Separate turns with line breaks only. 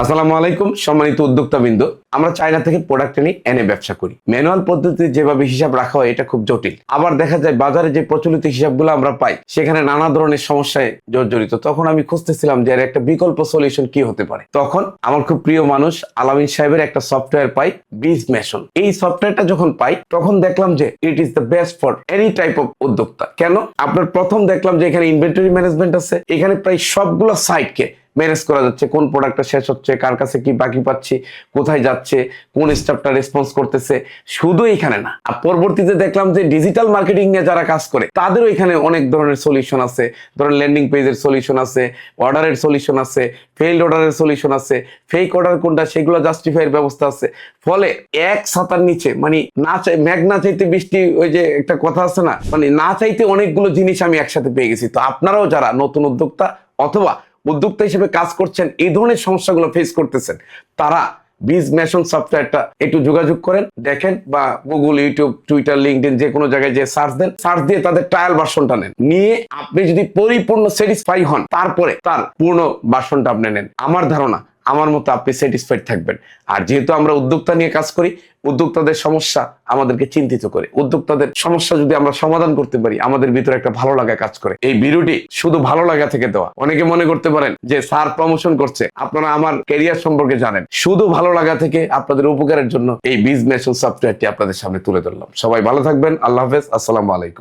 আসসালামু আলাইকুম, সম্মানিত উদ্যোক্তা বিন্দু আমরা চায়না থেকে প্রোডাক্ট নিয়ে এনে ব্যবসা করি। ম্যানুয়াল পদ্ধতিতে যেভাবে হিসাব রাখা হয়, এটা খুব জটিল। আবার দেখা যায়, বাজারে যে প্রচলিত হিসাবগুলো আমরা পাই, সেখানে নানা ধরনের সমস্যায় জর্জরিত। তখন আমি খুঁজতেছিলাম যে একটা বিকল্প সলিউশন কি হতে পারে। তখন আমার খুব প্রিয় মানুষ আলামিন সাহেবের একটা সফটওয়্যার পাই বিজ মেশন এই সফটওয়্যারটা যখন পাই, তখন দেখলাম যে it is the best for any type of উদ্যোক্তা। কেন? আপনার প্রথম দেখলাম যে এখানে ইনভেন্টরি ম্যানেজমেন্ট আছে, এখানে প্রায় সবগুলো সাইটকে ম্যানেজ করা যাচ্ছে, কোন প্রোডাক্টটা শেষ হচ্ছে, কার কাছে কি বাকি পাচ্ছি, কোথায় যাচ্ছে, কোন স্টাফটা রেসপন্স করতেছে, শুধু এখানে না। আর পরবর্তীতে দেখলাম যে ডিজিটাল মার্কেটিং নিয়ে যারা কাজ করে, তাদেরও এখানে অনেক ধরনের সলিউশন আছে। ধরেন ল্যান্ডিং পেজের সলিউশন আছে অর্ডারের সলিউশন আছে ফেইল্ড অর্ডারের সলিউশন আছে ফেক অর্ডার কোনটা, সেগুলো জাস্টিফাইয়ের ব্যবস্থা আছে। ফলে এক ছাতার নিচে মানে না চাই, মেঘ না চাইতে বৃষ্টি, ওই যে একটা কথা আছে না মানে না চাইতে অনেকগুলো জিনিস আমি একসাথে পেয়ে গেছি। তো আপনারাও যারা নতুন উদ্যোক্তা, অথবা উদ্যোক্তা হিসেবে কাজ করছেন, এই ধরনের সমস্যাগুলো ফেস করতেছেন। তারা বিজ ম্যাশন সফটওয়্যারটা একটু যোগাযোগ করেন, দেখেন বা গুগল ইউটিউব টুইটার লিঙ্কডিন যে কোনো জায়গায় যে সার্চ দেন সার্চ দিয়ে তাদের ট্রায়াল ভার্সনটা নেন। নিয়ে আপনি যদি পরিপূর্ণ স্যাটিসফাই হন, তারপরে তার পূর্ণ ভার্সনটা আপনি নেন। আমার ধারণা আমার মতো আপনি স্যাটিসফাইড থাকবেন। আর যেহেতু আমরা উদ্যোক্তা নিয়ে কাজ করি, উদ্যোক্তাদের সমস্যা আমাদেরকে চিন্তিত করে। উদ্যোক্তাদের সমস্যা যদি আমরা সমাধান করতে পারি, আমাদের ভিতরে একটা ভালো লাগা কাজ করে। এই ভিডিওটি শুধু ভালো লাগা থেকে দেওয়া। অনেকে মনে করতে পারেন যে, স্যার প্রমোশন করছে। আপনারা আমার ক্যারিয়ার সম্পর্কে জানেন। শুধু ভালো লাগা থেকে আপনাদের উপকারের জন্য এই বিজনেস সফটওয়্যারটি আপনাদের সামনে তুলে ধরলাম। সবাই ভালো থাকবেন। আল্লাহ হাফেজ। আসসালামু আলাইকুম।